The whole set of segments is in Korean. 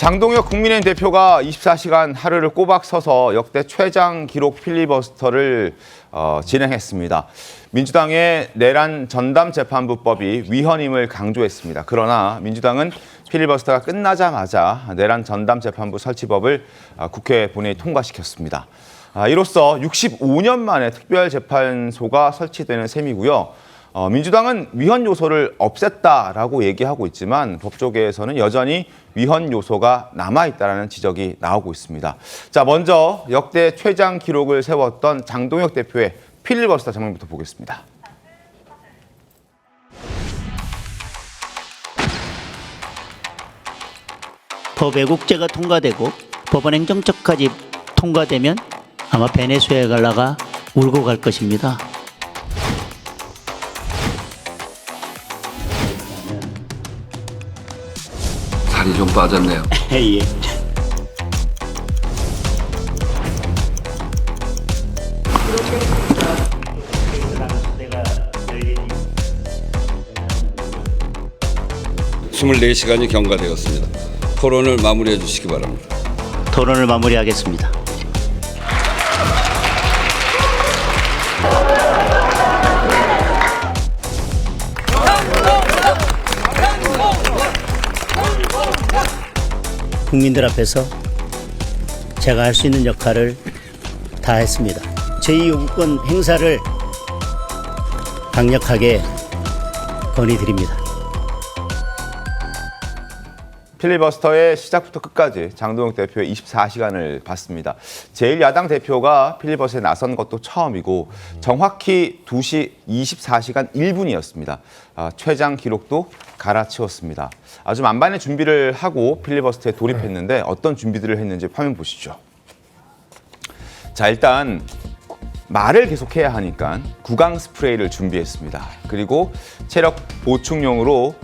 장동혁 국민의힘 대표가 24시간 하루를 꼬박 서서 역대 최장 기록 필리버스터를 어, 진행했습니다. 민주당의 내란 전담 재판부법이 위헌임을 강조했습니다. 그러나 민주당은 필리버스터가 끝나자마자 내란 전담 재판부 설치법을 아, 국회 본회의 통과시켰습니다. 아, 이로써 65년 만에 특별재판소가 설치되는 셈이고요. 어, 민주당은 위헌 요소를 없앴다라고 얘기하고 있지만 법조계에서는 여전히 위헌 요소가 남아 있다라는 지적이 나오고 있습니다. 자, 먼저 역대 최장 기록을 세웠던 장동혁 대표의 필리버스터 장면부터 보겠습니다. 법 외국제가 통과되고 법원 행정처까지 통과되면 아마 베네수엘라가 울고 갈 것입니다. 살이 좀 빠졌네요. 예. 스물네 시간이 경과되었습니다. 토론을 마무리해 주시기 바랍니다. 토론을 마무리하겠습니다. 국민들 앞에서 제가 할 수 있는 역할을 다 했습니다. 제2요구권 행사를 강력하게 건의드립니다. 필리버스터의 시작부터 끝까지 장동혁 대표의 24시간을 봤습니다. 제1야당 대표가 필리버스에 나선 것도 처음이고 정확히 2시 24시간 1분이었습니다. 아, 최장 기록도 갈아치웠습니다. 아주 만반의 준비를 하고 필리버스터에 돌입했는데 어떤 준비들을 했는지 화면 보시죠. 자 일단 말을 계속해야 하니까 구강 스프레이를 준비했습니다. 그리고 체력 보충용으로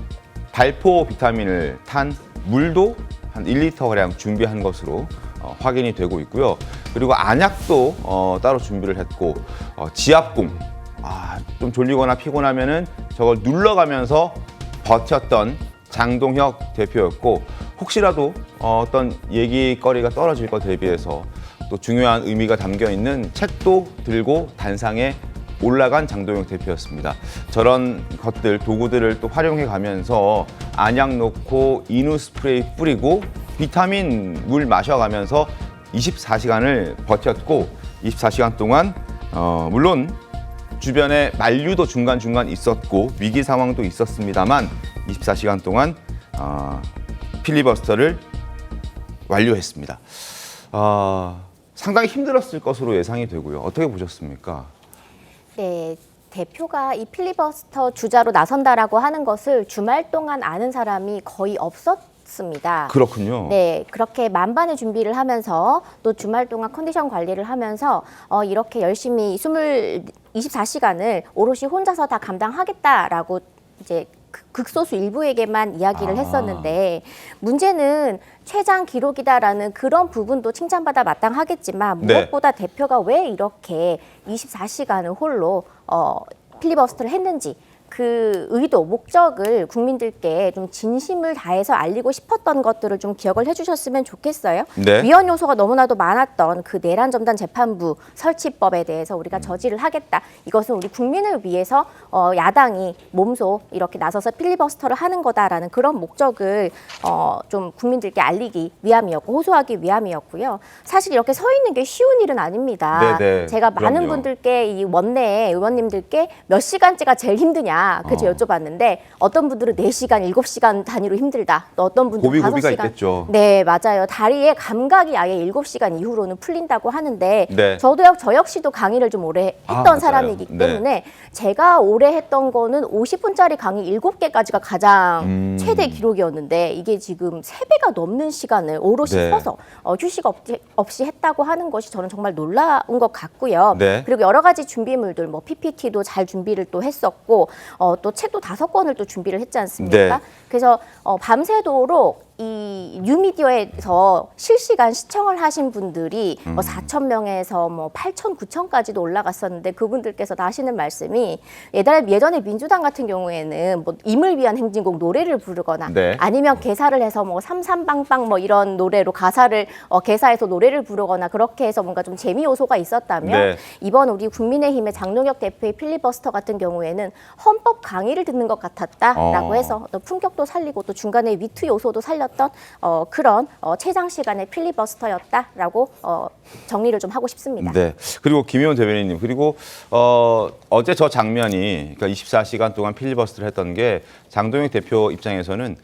발포 비타민을 탄 물도 한 1리터가량 준비한 것으로 어, 확인이 되고 있고요. 그리고 안약도 어, 따로 준비를 했고 어, 지압봉 아, 좀 졸리거나 피곤하면은 저걸 눌러가면서 버텼던 장동혁 대표였고 혹시라도 어, 어떤 얘기거리가 떨어질 것 대비해서 또 중요한 의미가 담겨 있는 책도 들고 단상에 올라간 장동혁 대표였습니다. 저런 것들 도구들을 또 활용해 가면서 안약 놓고 이누 스프레이 뿌리고 비타민 물 마셔가면서 24시간을 버텼고 24시간 동안 어, 물론 주변에 만류도 중간중간 있었고 위기 상황도 있었습니다만 24시간 동안 어, 필리버스터를 완료했습니다. 어, 상당히 힘들었을 것으로 예상이 되고요. 어떻게 보셨습니까? 네, 대표가 이 필리버스터 주자로 나선다라고 하는 것을 주말 동안 아는 사람이 거의 없었 습니다. 그렇군요. 네, 그렇게 만반의 준비를 하면서 또 주말 동안 컨디션 관리를 하면서 어, 이렇게 열심히 20, 24시간을 오롯이 혼자서 다 감당하겠다라고 이제 극- 극소수 일부에게만 이야기를 아. 했었는데 문제는 최장 기록이다라는 그런 부분도 칭찬받아 마땅하겠지만 네. 무엇보다 대표가 왜 이렇게 24시간을 홀로 어, 필리버스터를 했는지 그 의도, 목적을 국민들께 좀 진심을 다해서 알리고 싶었던 것들을 좀 기억을 해주셨으면 좋겠어요. 네. 위헌 요소가 너무나도 많았던 그 내란 점단 재판부 설치법에 대해서 음. 우리가 저지를 하겠다. 이것은 우리 국민을 위해서 어, 야당이 몸소 이렇게 나서서 필리버스터를 하는 거다라는 그런 목적을 어, 좀 국민들께 알리기 위함이었고 호소하기 위함이었고요. 사실 이렇게 서 있는 게 쉬운 일은 아닙니다. 네 네. 제가 많은 그럼요. 분들께 이 원내 의원님들께 몇 시간째가 제일 힘드냐 그저 어. 여쭤봤는데 어떤 분들은 4시간, 7시간 단위로 힘들다. 또 어떤 분들은 고비 고비가 5시간. 있겠죠. 네, 맞아요. 다리의 감각이 아예 7시간 이후로는 풀린다고 하는데 네. 저도 역- 저 역시도 강의를 좀 오래 아, 했던 맞아요. 사람이기 네. 때문에 제가 오래 했던 거는 50분짜리 강의 7개까지가 가장 음. 최대 기록이었는데 이게 지금 3배가 넘는 시간을 오롯이 네. 서서 어, 휴식 없이, 없이 했다고 하는 것이 저는 정말 놀라운 것 같고요. 네. 그리고 여러 가지 준비물들 뭐 PPT도 잘 준비를 또 했었고 어, 또 책도 다섯 권을 또 준비를 했지 않습니까? 네. 그래서 어, 밤새도록 이 뉴미디어에서 실시간 시청을 하신 분들이 뭐 4천 명에서 뭐 8천, 9천까지도 올라갔었는데 그분들께서 다 하시는 말씀이 예전에 예전에 민주당 같은 경우에는 뭐 임을 위한 행진곡 노래를 부르거나 네. 아니면 개사를 해서 뭐 삼삼빵빵 뭐 이런 노래로 가사를 어, 개사해서 노래를 부르거나 그렇게 해서 뭔가 좀 재미 요소가 있었다면 네. 이번 우리 국민의힘의 장동혁 대표의 필리버스터 같은 경우에는 헌법 강의를 듣는 것 같았다라고 어. 해서 어떤 품격도 살리고 또 중간에 위트 요소도 살 렸던 어, 그런 어, 최장 시간의 필리버스터였다라고 어, 정리를 좀 하고 싶습니다. 네. 그리고 김효원 대변인님 그리고 어, 어제 저 장면이 그러니까 24시간 동안 필리버스터를 했던 게 장동혁 대표 입장에서는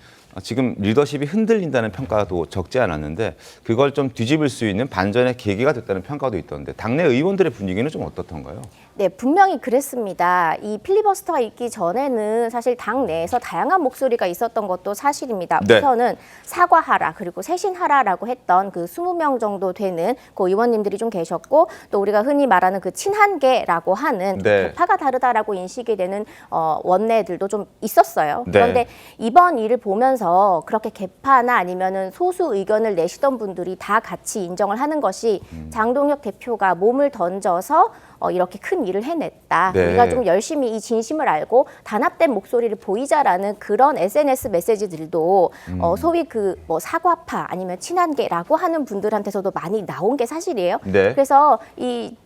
지금 리더십이 흔들린다는 평가도 적지 않았는데 그걸 좀 뒤집을 수 있는 반전의 계기가 됐다는 평가도 있던데 당내 의원들의 분위기는 좀 어떻던가요? 네, 분명히 그랬습니다. 이 필리버스터가 있기 전에는 사실 당 내에서 다양한 목소리가 있었던 것도 사실입니다. 네. 우선은 사과하라 그리고 쇄신하라라고 했던 그 20명 정도 되는 그 의원님들이 좀 계셨고 또 우리가 흔히 말하는 그 친한계라고 하는 그 네. 계파가 다르다라고 인식이 되는 어, 원내들도 좀 있었어요. 네. 그런데 이번 일을 보면서 그렇게 개파나 아니면은 소수 의견을 내시던 분들이 다 같이 인정을 하는 것이 음. 장동혁 대표가 몸을 던져서 어, 이렇게 큰 일을 해냈다. 네. 우리가 좀 열심히 이 진심을 알고 단합된 목소리를 보이자라는 그런 SNS 메시지들도 음. 어, 소위 그 뭐 사과파 아니면 친한계라고 하는 분들한테서도 많이 나온 게 사실이에요. 네. 그래서 이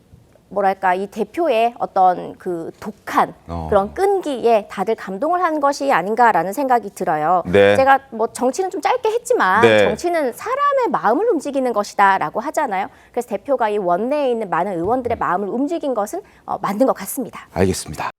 뭐랄까 이 대표의 어떤 그 독한 어. 그런 끈기에 다들 감동을 한 것이 아닌가라는 생각이 들어요. 네. 제가 뭐 정치는 좀 짧게 했지만 네. 정치는 사람의 마음을 움직이는 것이다라고 하잖아요. 그래서 대표가 이 원내에 있는 많은 의원들의 마음을 움직인 것은 어, 맞는 것 같습니다. 알겠습니다.